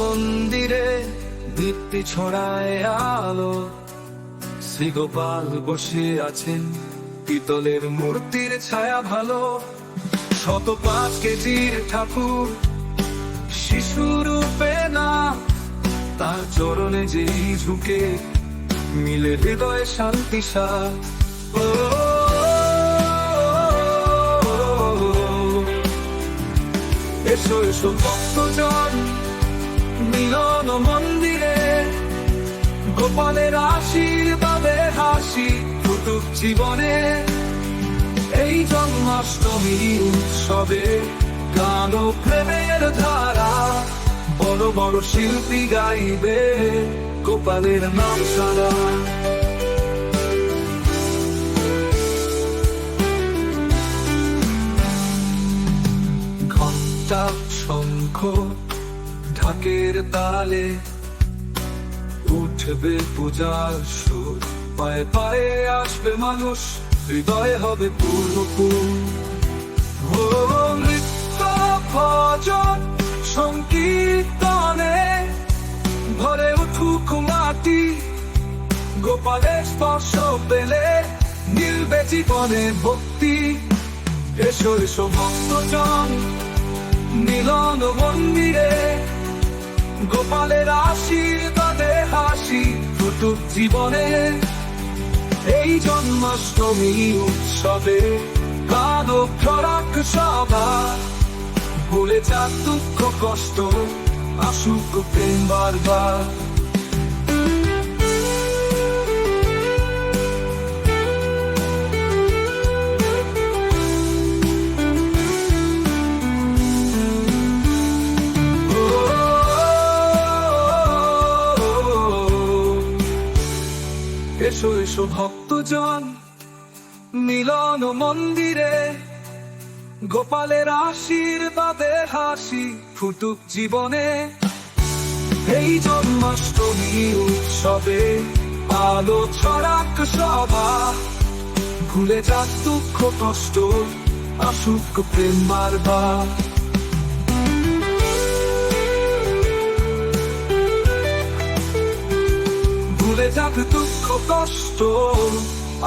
মন্দিরে দীপ্তি ছড়ায় আলো। শ্রীগোপাল বসে আছেন পিতলের মূর্তির ছায়া ভালো। শত পাঁচ কেজির ঠাকুর শিশু রূপে না। তার চরণে যেই ঝুঁকে মিলে হৃদয়ে শান্তি ও, এসো এসো ভক্তজন, মিলন মন্দিরে। গোপালের আশীর্বাদে হাসি ফুটুক জীবনে। এই জন্মাষ্টমী উৎসবে গান প্রেমের ধারা। বড় বড় শিল্পী গাইবে গোপালের নাম সারা। ঘণ্টা শঙ্খ ঢাকের তালে উঠবে পূজার সুর। পায়ে পায়ে আসবে মানুষ হৃদয়ে হবে পূর্ণপুর। ও নৃত্য ভজন সংকীর্তনে ভরে উঠুক মাটি। গোপালের স্পর্শ পেলে মিলবে জীবনে ভক্তি। এসো এসো ভক্তজন, মিলন মন্দিরে। গোপালের আশীর্বাদে হাসি ফুটুক জীবনে। এই জন্মাষ্টমী উৎসবে মানব খরাক সবার ভুলে যাক দুঃখ কষ্ট আসুক প্রেম বারবার। এসো এসো ভক্তজন। মিলন মন্দিরে গোপালের আশীর্বাদে হাসি ফুটুক জীবনে। এই জন্মাষ্টমী উৎসবে আলো ছড়াক সভা। ভুলে যাক দুঃখ, কষ্ট, আসুক প্রেম বারবার ভুলে যাক দুঃখ কষ্ট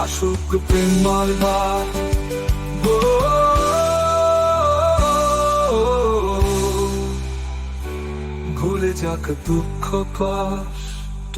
আসুক প্রেম মারবার ভুলে যাক দুঃখ কষ্ট।